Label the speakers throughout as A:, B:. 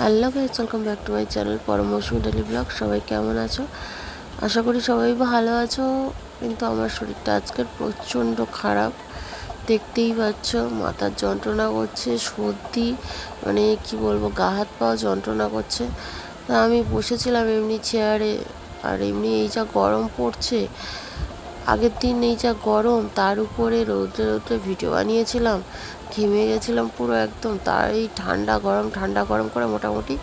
A: Hello guys welcome back to my channel পরমৌসুমি daily blog সবাই কেমন আছো? আশা করি সবাই ভালো আছো, কিন্তু আমার শরীরটা আজকের প্রচণ্ড খারাপ। দেখতেই পাচ্ছ, মাথার যন্ত্রণা করছে, সর্দি মানে কি বলব, গা হাত পাও যন্ত্রণা করছে। তা আমি বসেছিলাম এমনি চেয়ারে আর এমনি এই যা গরম পড়ছে, আগের দিন এই যা গরম, তার উপরে রৌদ্রে রৌদ্রে ভিডিও বানিয়েছিলাম। ঘেমে গেছিলাম পুরো একদম তার এই ঠান্ডা গরম ঠান্ডা গরম করে মোটামুটি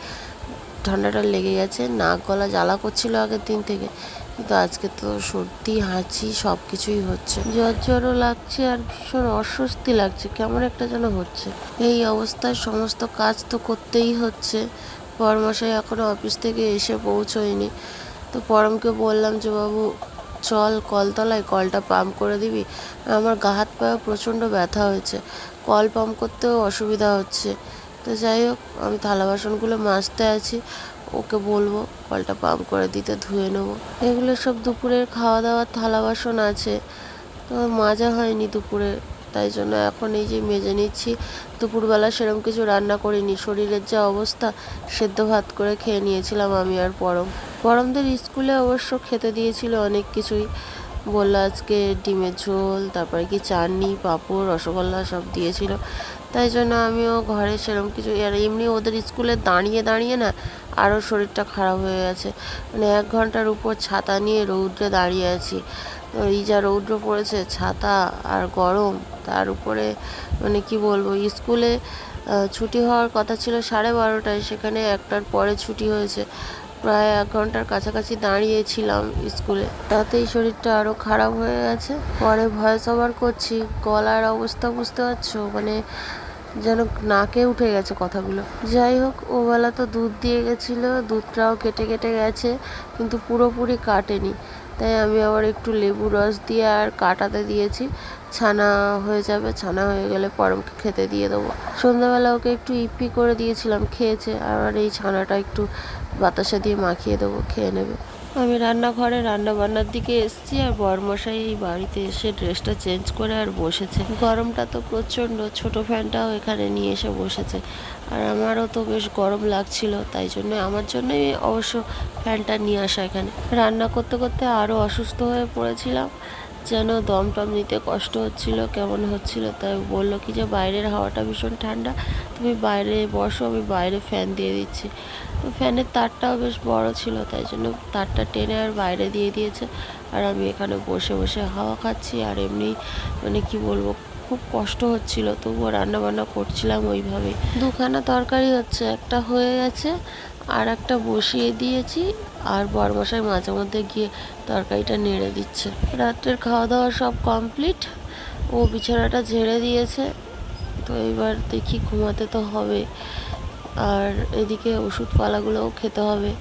A: ঠান্ডাটা লেগে গেছে, নাক গলা জ্বালা করছিল আগের দিন থেকে, কিন্তু আজকে তো সর্দি, হাঁচি সব কিছুই হচ্ছে। জ্বর জ্বরও লাগছে আর ভীষণ অস্বস্তি লাগছে, কেমন একটা যেন হচ্ছে। এই অবস্থায় সমস্ত কাজ তো করতেই হচ্ছে পরমশাই এখনও অফিস থেকে এসে পৌঁছয়নি। তো পরমকে বললাম যে, বাবু চল কলতলায় কলটা পাম্প করে দিবি। আমার গা হাত পায়ে প্রচণ্ড ব্যথা হয়েছে। কল পাম্প করতেও অসুবিধা হচ্ছে। তো যাই হোক, আমি থালা বাসনগুলো মাজতে আছি। ওকে বলব কলটা পাম্প করে দিতে, ধুয়ে নেব। এগুলো সব দুপুরের খাওয়া দাওয়ার থালা বাসন আছে। তো মাজা হয়নি দুপুরে। তাই জন্য এখন এই যে মেজে নিচ্ছি, দুপুরবেলা সেরকম কিছু রান্না করিনি। শরীরের যা অবস্থা, সেদ্ধ ভাত করে খেয়ে নিয়েছিলাম আমি আর পরম। পরমদের স্কুলে অবশ্য খেতে দিয়েছিল অনেক কিছুই। বলল আজকে ডিমের ঝোল, তারপরে কি চাটনি, পাঁপড়, রসগোল্লা সব দিয়েছিল। তাই জন্য আমিও ঘরে সেরকম কিছু, আর এমনি ওদের স্কুলে দাঁড়িয়ে দাঁড়িয়ে না আরও শরীরটা খারাপ হয়ে গেছে। মানে এক ঘণ্টার উপর ছাতা নিয়ে রৌদ্রে দাঁড়িয়ে আছি। এই যা রৌদ্র পড়েছে, ছাতা আর গরম, তার উপরে মানে কি বলব, স্কুলে ছুটি হওয়ার কথা ছিল সাড়ে বারোটায়, সেখানে একটার পরে ছুটি হয়েছে। প্রায় এক ঘণ্টার কাছাকাছি দাঁড়িয়েছিলাম স্কুলে। তাতেই শরীরটা আরও খারাপ হয়ে গেছে। পরে ভয়েস ওভার করছি, গলার অবস্থা বুঝতে পারছ? মানে যেন নাকে উঠে গেছে কথাগুলো। যাই হোক, ওবেলা তো দুধ দিয়ে গেছিল, দুধটাও কেটে কেটে গেছে, কিন্তু পুরোপুরি কাটেনি। তাই আমি আবার একটু লেবু রস দিয়ে আর কাটাতে দিয়েছি। ছানা হয়ে যাবে, ছানা হয়ে গেলে পরমকে খেতে দিয়ে দেবো। সন্ধ্যাবেলা ওকে একটু ইপি করে দিয়েছিলাম, খেয়েছে। আবার এই ছানাটা একটু বাতাসা দিয়ে মাখিয়ে দেবো, খেয়ে নেবে। আমি রান্নাঘরে রান্না বান্নার দিকে এসেছি আর বরমশাই এই বাড়িতে এসে ড্রেসটা চেঞ্জ করে আর বসেছে। গরমটা তো প্রচণ্ড, ছোট ফ্যানটাও এখানে নিয়ে এসে বসেছে। আর আমারও তো বেশ গরম লাগছিল, তাই জন্য আমার জন্যই অবশ্য ফ্যানটা নিয়ে আসা এখানে। রান্না করতে করতে আরও অসুস্থ হয়ে পড়েছিলাম। যেন দম টম নিতে কষ্ট হচ্ছিল, কেমন হচ্ছিল তাই বলল, কি যে বাইরের হাওয়াটা ভীষণ ঠান্ডা, তুমি বাইরে বসো, আমি বাইরে ফ্যান দিয়ে দিচ্ছি। তো ফ্যানের তারটাও বেশ বড় ছিল, তাই জন্য তারটা টেনে আর বাইরে দিয়ে দিয়েছে। আর আমি এখানে বসে বসে হাওয়া খাচ্ছি, আর এমনি মানে কি বলব, খুব কষ্ট হচ্ছিল, তবুও রান্নাবান্না করছিলাম ওইভাবে দুখানা তরকারি হচ্ছে, একটা হয়ে গেছে আর একটা বসিয়ে দিয়েছি আর বরমশাই মাঝে মধ্যে গিয়ে তরকারিটা নেড়ে দিচ্ছে। রাত্রের খাওয়া দাওয়া সব কমপ্লিট ও বিছানাটা ঝেড়ে দিয়েছে। তো এবার দেখি ঘুমাতে তো হবে। আর এদিকে ওষুধপালাগুলোও খেতে হবে।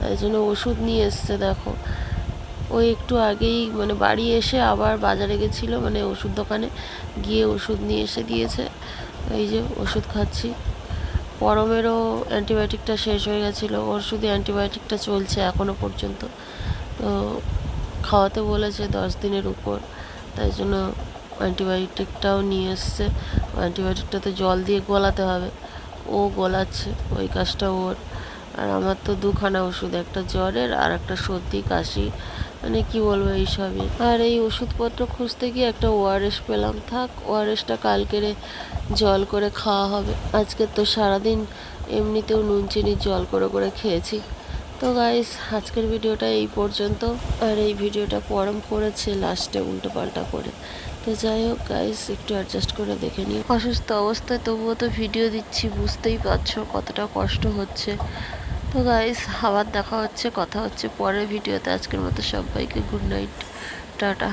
A: তাই জন্য ওষুধ নিয়ে এসছে, দেখো। ওই একটু আগেই মানে বাড়ি এসে আবার বাজারে গেছিল মানে ওষুধ দোকানে। গিয়ে ওষুধ নিয়ে এসে দিয়েছে। এই যে ওষুধ খাচ্ছি। পরমেরও অ্যান্টিবায়োটিকটা শেষ হয়ে গেছিল, ওর শুধু অ্যান্টিবায়োটিকটা চলছে এখনও পর্যন্ত। তো খাওয়াতে বলেছে দশ দিনের উপর, তাই জন্য অ্যান্টিবায়োটিকটাও নিয়ে এসছে। অ্যান্টিবায়োটিকটা তো জল দিয়ে গলাতে হবে, ও গলাচ্ছে, ওই কাজটা ওর। আর আমার তো দুখানা ওষুধ, একটা জ্বরের আর একটা সর্দি, কাশি মানে কি বলব এইসবই। আর এই ওষুধপত্র খুঁজতে গিয়ে একটা ওআরএস পেলাম। থাক ওআরএসটা কালকেরে জল করে খাওয়া হবে। আজকে তো সারাদিন এমনিতেও নুন চিনির জল করে করে খেয়েছি। তো গাইস আজকের ভিডিওটা এই পর্যন্ত। আর এই ভিডিওটা পরম করেছে লাস্টে উল্টো পাল্টা করে। তো যাই হোক গাইস একটু অ্যাডজাস্ট করে দেখে নিও। অসুস্থ অবস্থায় তবুও তো ভিডিও দিচ্ছি, বুঝতেই পারছ কতটা কষ্ট হচ্ছে। তো গাইস আবার দেখা হচ্ছে, কথা হচ্ছে পরের ভিডিওতে। আজকের মতো সবাইকে গুড নাইট টাটা।